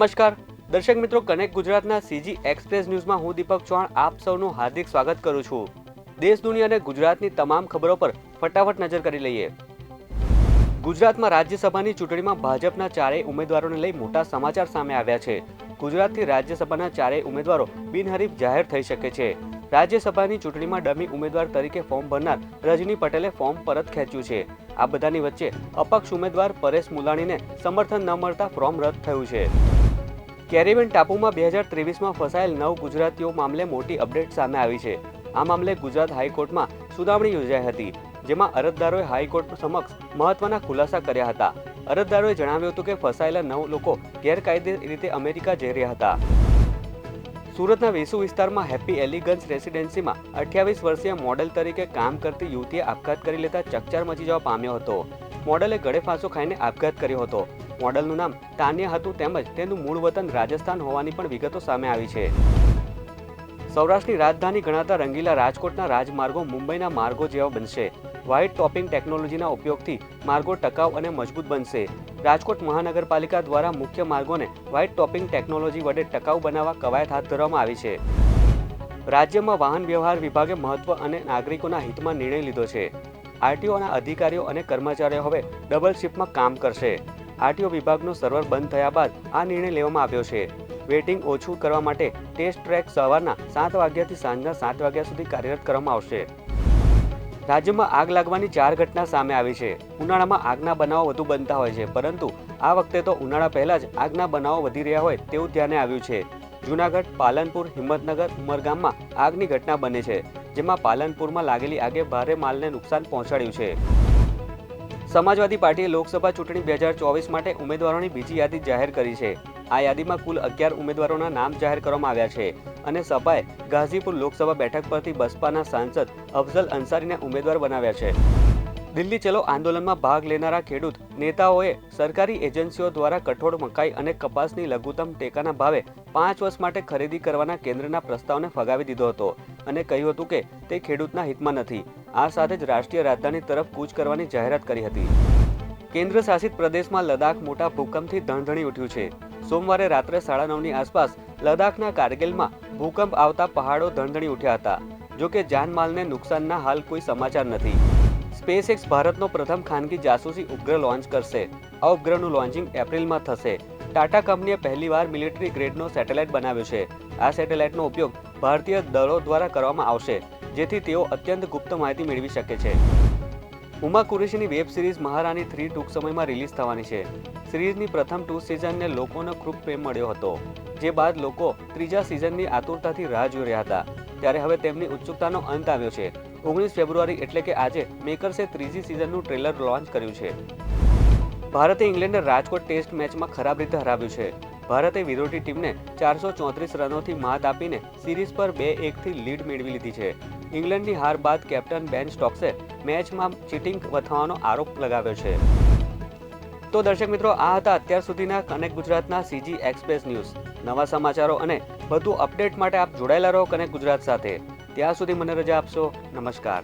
નમસ્કાર. દર્શક મિત્રો, કનેક્ટ ગુજરાતના સીજી એક્સપ્રેસ ન્યૂઝમાં હું દીપક ચૌહાણ આપ સૌનું હાર્દિક સ્વાગત કરું છું. દેશ, દુનિયા અને ગુજરાતની તમામ ખબરો પર ફટાફટ નજર કરી લઈએ. ગુજરાતમાં રાજ્યસભાની ચૂંટણીમાં ભાજપના ચારેય ઉમેદવારોને લઈ મોટા સમાચાર સામે આવ્યા છે. ગુજરાતથી રાજ્યસભાના ચારેય ઉમેદવારો બિનહરીફ જાહેર થઈ શકે છે. રાજ્યસભાની ચૂંટણીમાં ડમી ઉમેદવાર તરીકે ફોર્મ ભરનાર રજની પટેલે ફોર્મ પરત ખેંચ્યું છે. આ બધાની વચ્ચે અપક્ષ ઉમેદવાર પરેશ મુલાણીને સમર્થન ન મળતા ફોર્મ રદ થયું છે. કેરેબિયન ટાપુમાં બે હજાર ત્રેવીસમાં ફસાયેલ નવ ગુજરાતીઓ મામલે મોટી અપડેટ સામે આવી છે. આ મામલે ગુજરાત હાઈકોર્ટમાં સુનાવણી યોજાઈ હતી, જેમાં અરજદારોએ હાઈકોર્ટ સમક્ષ મહત્વના ખુલાસા કર્યા હતા. અરજદારોએ જણાવ્યું હતું કે ફસાયેલા નવ લોકો ગેરકાયદે રીતે અમેરિકા જઈ રહ્યા હતા. સુરતના વેસુ વિસ્તારમાં હેપી એલિગન્સ રેસિડેન્સીમાં અઠ્યાવીસ વર્ષીય મોડેલ તરીકે કામ કરતી યુવતીએ આપઘાત કરી લેતા ચકચાર મચી જવા પામ્યો હતો. મોડલે ગળે ફાંસો ખાઈને આપઘાત કર્યો હતો. મોડલનું નામ તાન્યા હતું તેમજ તેનું મૂળ વતન રાજસ્થાન હોવાની પણ વિગતો સામે આવી છે. સૌરાષ્ટ્રની રાજધાની ગણાતા રંગીલા રાજકોટના રાજમાર્ગો મુંબઈના માર્ગો જેવા બનશે. વ્હાઇટ ટોપિંગ ટેકનોલોજીના ઉપયોગથી માર્ગો ટકાઉ અને મજબૂત બનશે. રાજકોટ મહાનગરપાલિકા દ્વારા મુખ્ય માર્ગોને વ્હાઇટ ટોપિંગ ટેકનોલોજી વડે ટકાઉ બનાવવા કવાયત હાથ ધરવામાં આવી છે. રાજ્યમાં વાહન વ્યવહાર વિભાગે મહત્વ અને નાગરિકોના હિતમાં નિર્ણય લીધો છે. આરટીઓના અધિકારીઓ અને કર્મચારીઓ હવે ડબલ શિફ્ટમાં કામ કરશે. આરટીઓ વિભાગનો સર્વર બંધ થયા બાદ આ નિર્ણય લેવામાં આવ્યો છે. વેટિંગ ઓછું કરવા માટે ટેસ્ટ ટ્રેક સવારના સાત વાગ્યાથી સાંજના સાત વાગ્યા સુધી કાર્યરત કરવામાં આવશે. રાજ્યમાં આગ લાગવાની ચાર ઘટના સામે આવી છે. ઉનાળામાં આગના બનાવો વધુ બનતા હોય છે, પરંતુ આ વખતે તો ઉનાળા પહેલા જ આગના બનાવો વધી રહ્યા હોય તેવું ધ્યાને આવ્યું છે. જૂનાગઢ, પાલનપુર, હિંમતનગર, ઉમરગામમાં આગની ઘટના બને છે, જેમાં પાલનપુરમાં લાગેલી આગે ભારે માલને નુકસાન પહોંચાડ્યું છે. સમાજવાદી પાર્ટીએ લોકસભા ચૂંટણી બે હજાર ચોવીસ માટે ઉમેદવારોની બીજી યાદી જાહેર કરી છે. આ યાદીમાં કુલ અગિયાર ઉમેદવારોના નામ જાહેર કરવામાં આવ્યા છે અને સપાએ ગાઝીપુર લોકસભા બેઠક પરથી બસપાના સાંસદ અફઝલ અંસારીને ઉમેદવાર બનાવ્યા છે. દિલ્હી ચલો આંદોલનમાં ભાગ લેનારા ખેડૂત નેતાઓએ સરકારી એજન્સીઓ દ્વારા કઠોળ મકાઈ અને કપાસની લઘુત્તમ ટેકાના ભાવે પાંચ વર્ષ માટે ખરીદી કરવાના કેન્દ્રના પ્રસ્તાવને ફગાવી દીધો હતો. અને કહ્યું હતું કે તે ખેડૂતના હિતમાં નથી. આ સાથે જ રાષ્ટ્રીય રાજધાની તરફ કૂચ કરવાની જાહેરાત કરી હતી. કેન્દ્ર શાસિત પ્રદેશમાં લદાખ મોટા ભૂકંપથી ધણધણી ઉઠ્યું છે. સોમવારે રાત્રે સાડા નવની આસપાસ લદાખના કારગિલમાં ભૂકંપ આવતા પહાડો ધણધણી ઉઠ્યા હતા. જો કે જાનમાલને નુકસાનના હાલ કોઈ સમાચાર નથી. સ્પેસએક્સ ભારતનો પ્રથમ ખાનગી જાસૂસી ઉપગ્રહ લોન્ચ કરશે. આ ઉપગ્રહનું લોન્ચિંગ એપ્રિલમાં થશે. ટાટા કંપનીએ પહેલીવાર મિલિટરી ગ્રેડનો સેટેલાઇટ બનાવ્યો છે. આ સેટેલાઇટનો ઉપયોગ ભારતીય દળો દ્વારા કરવામાં આવશે, જેથી તેઓ અત્યંત ગુપ્ત માહિતી મેળવી શકે છે. ઉમા કુરેશીની વેબ સિરીઝ મહારાણી થ્રી ટૂંક સમયમાં રિલીઝ થવાની છે. સિરીઝની પ્રથમ ટુ સિઝનને લોકોનો ખૂબ પ્રેમ મળ્યો હતો, જે બાદ લોકો ત્રીજા સિઝનની આતુરતાથી રાહ જોઈ રહ્યા હતા. ત્યારે હવે તેમની ઉત્સુકતાનો અંત આવ્યો છે. ઓગણીસ ફેબ્રુઆરી એટલે કે આજે મેકર્સે ત્રીજી સિઝનનું ટ્રેલર લોન્ચ કર્યું છે. ભારતે ઇંગ્લેન્ડને રાજકોટ ટેસ્ટ મેચમાં ખરાબ રીતે હરાવ્યું છે. ભારતે વિરોધી ટીમને ચારસો ચોત્રીસ રનોથી માત આપીને સિરીઝ પર બે એકથી લીડ મેળવી લીધી છે. ઇંગ્લેન્ડની હાર બાદ કેપ્ટન બેન સ્ટોક્સે મેચમાં ચીટિંગ વથવાનો આરોપ લગાવ્યો છે. તો દર્શક મિત્રો, આ હતા અત્યાર સુધીના કનેક્ટ ગુજરાતના સીજી એક્સપ્રેસ ન્યૂઝ. નવા સમાચારો અને વધુ અપડેટ માટે આપ જોડાયેલા રહો કનેક્ટ ગુજરાત સાથે. ત્યાં સુધી મને રજા આપશો. નમસ્કાર.